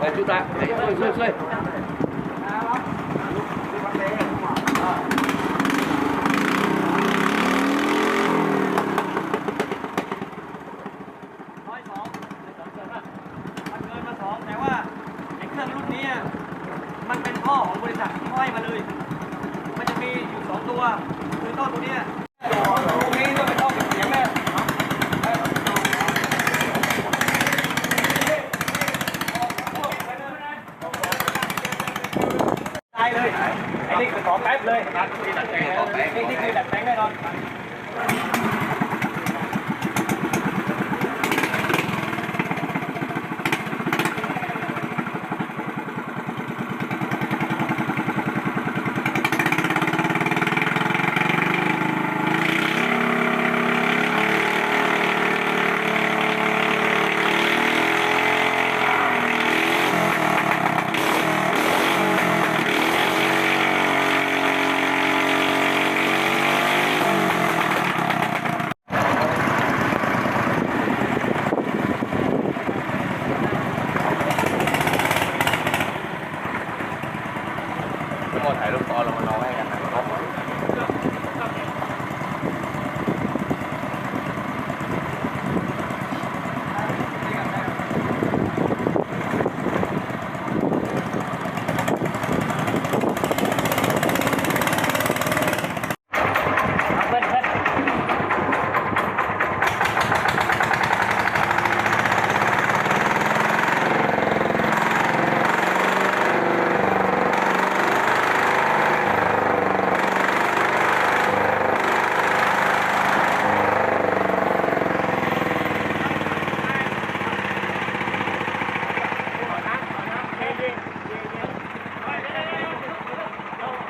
Đấy, chúng ta, đấy, xuôi, xuôi, xuôi. ท่อของบริษัทที่ห้มาเลย มันจะมีอยู่สองตัว คือท่อตัวเนี้ยตรงนี้ก็เป็นท่อเก็บเสียงแม่ตายเลยไอ้นี่คือของแป๊บเลยนี่นี่คือดัดแปลงแน่นอน ถ่ายรูปตอนเรามานอนให้กันนะครับ เพื่อนเพื่อน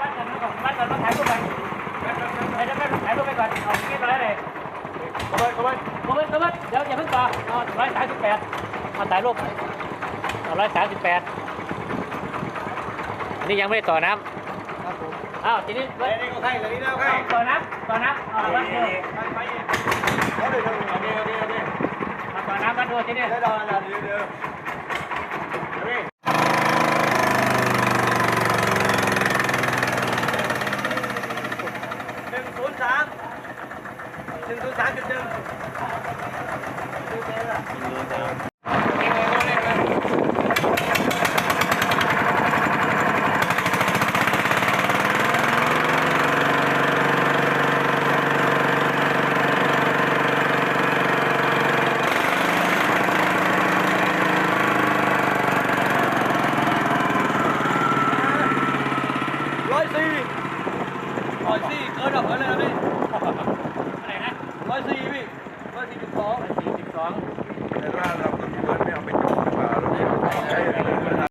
บ้านก่อนบ้านก่อนต้องถ่ายรูปก่อนเดี๋ยวแม่ ถ่ายรูปไปก่อนเอาเก็บไว้เลยขบวนขบวนกบเกบเดี๋ยวอย่าเพิ่งต่อเอาร้อยสามสิบแปดเอาถ่ายรูปเอาร้อยสามสิบแปดอันนี้ยังไม่ได้ต่อน้ำอ้าวทีนี้ไอ้นี่ก็ใครเลยนี่แล้วใครเอาต่อน้ำต่อน้ำเอาวัดดูไปอีกเอาดิเอาดิเอาดิเอาดิเอาต่อน้ำวัดดูทีนี้ได้ดอนแล้วเดี๋ยวเดี๋ยว hỏi gì? Cơ động lên đây đi. ร้อยสี่จุดสองสี่สิบสองแต่ว่าเราก็